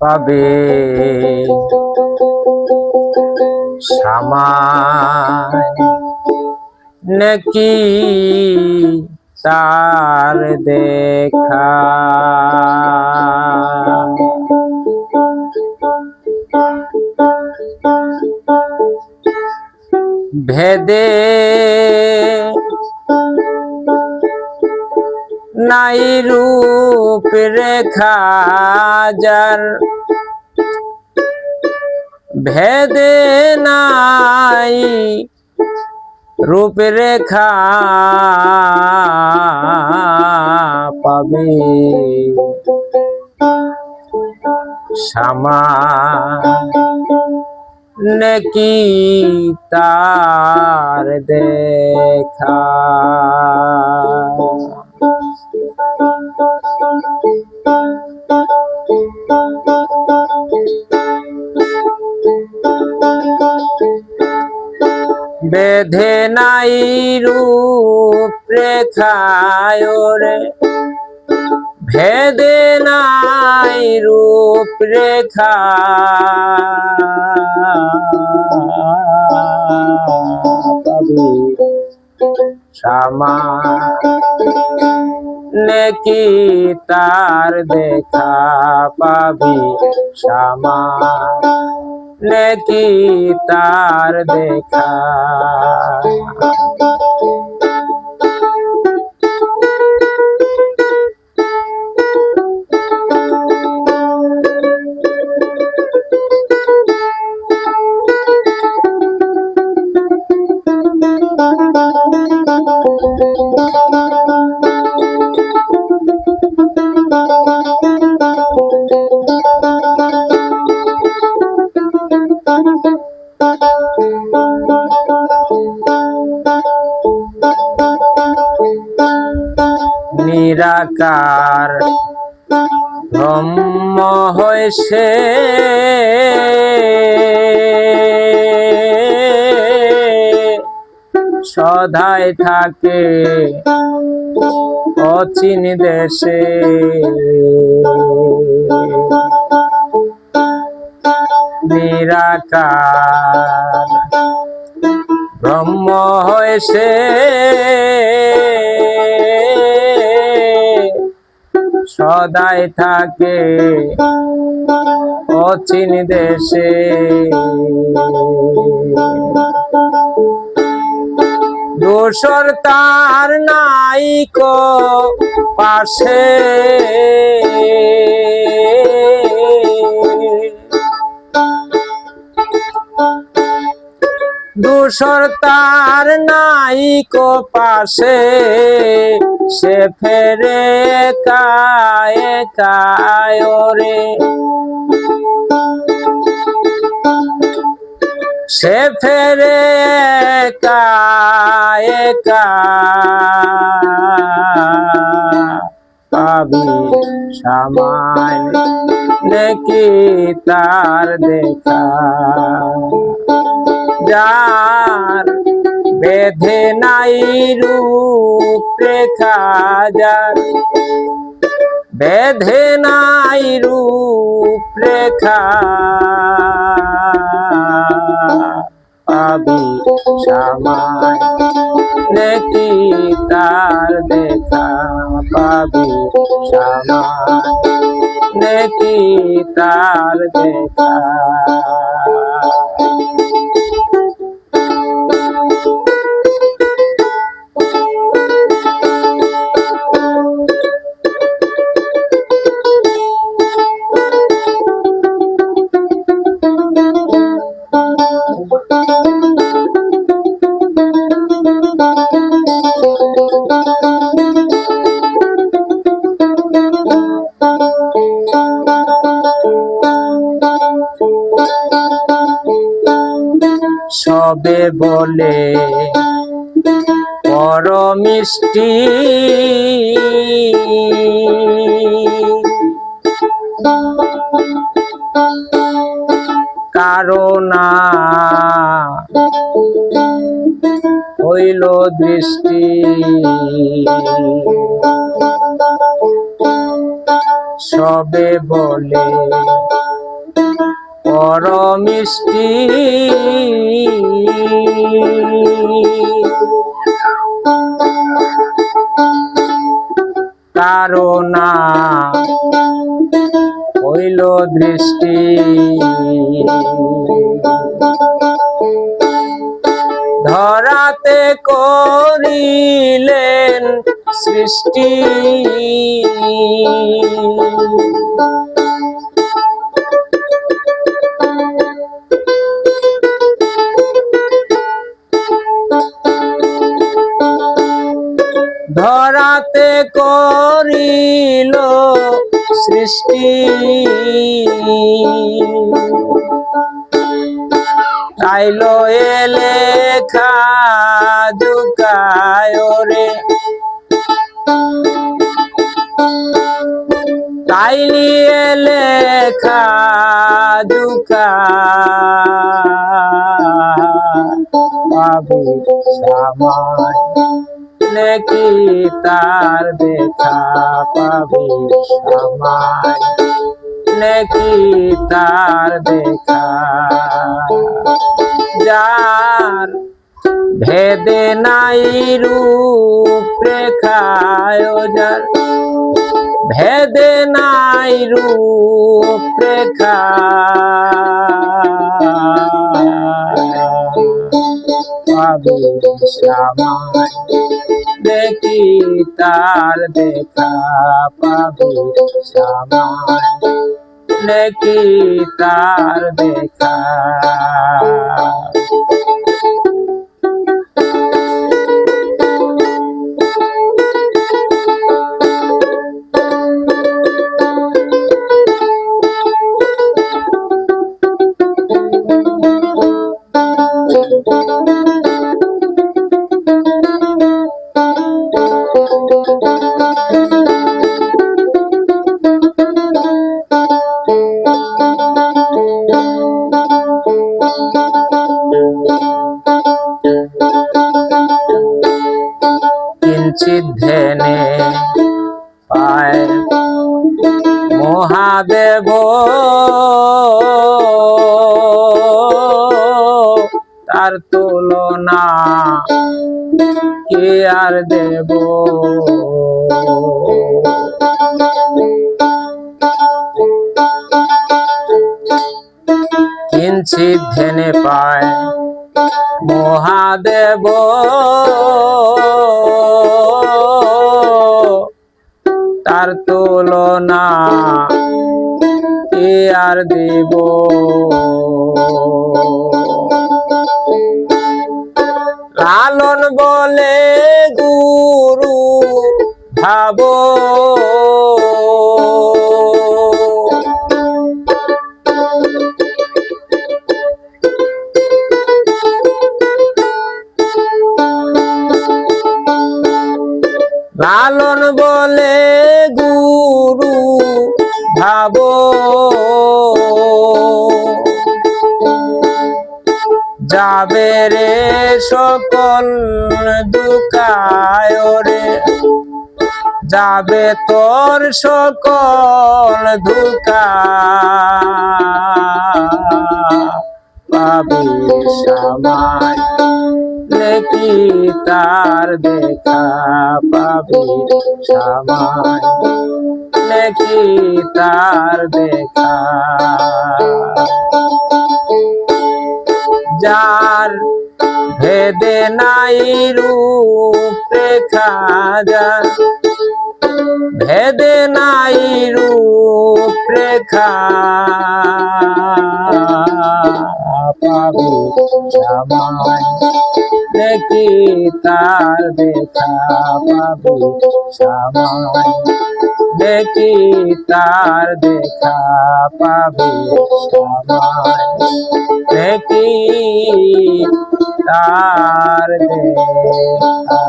পাবে সামায় নাকি তার দেখা? ভেদে নাই রূপ রেখা যার। ভেদে নাই রূপ রেখা পাবে। শ্যামা নাকি তার দেখা? বেধে নাই রূপ রেখায় রে ভেদে নাই রূপ রেখা। পাবি শ্যামা নেকি তার দেখা পাবি। শ্যামা নেকি তার দেখা হয়েছে সদাই থাকে অচিন দেশে। নিরাকার ব্রহ্ম হয়েছে। সদাই থাকে অচিন দেশে। দোসর তার নাইক পাশে। দূসর তার নাইক পাশে, সে ফেরে কায়ে কায় রে। সে ফেরে কায়ে পাবি সামান্য নাকি তার দেখা। যার বেধে নাই রূপ রেখা যার বেধে নাই রূপ রেখা পাবি সামায় নাকি তার দেখা। পাবি সামায় নাকি তার দেখা। বলে বড় মিষ্টি না হইল দৃষ্টি। সবে বলে পর মিষ্টি। তারো না হইল দৃষ্টি। ধরাতে করিলেন সৃষ্টি। ধরাতে করিল সৃষ্টি। তাইল এ লেখা দুকায় রে। তাইলি এ লেখা দুকা সামায় নাকি তার দেখা পাবি সামায় নাকি তার দেখা যার ভেদে নাই রূপ রেখায় যার ভেদে নাই রূপ রেখা। পাবি সামায় দেখি তার দেখা পাবি সামান দেখি তার দেখা। তার তুলনা। কে আর দেব? কিঞ্চিত ধ্যানে পায় মহাদেব। তার তুলনা কে আর দেব? লালন বলে গুরু ভাব। যাবে রে সকল দুকায় রে। যাবে তোর সকল দুকা পাবি সামায় নেকি তার দেখা। পাবি সামায় নেকি তার দেখা। যার ভেদে নাই রূপ রেখা যার। ভেদে নাই রূপ রেখা। পাবি সামায় দেখি তার দেখা। পাবি সামায় দেখি তার দেখা পাবি সামায়। দেখি তার দেখা।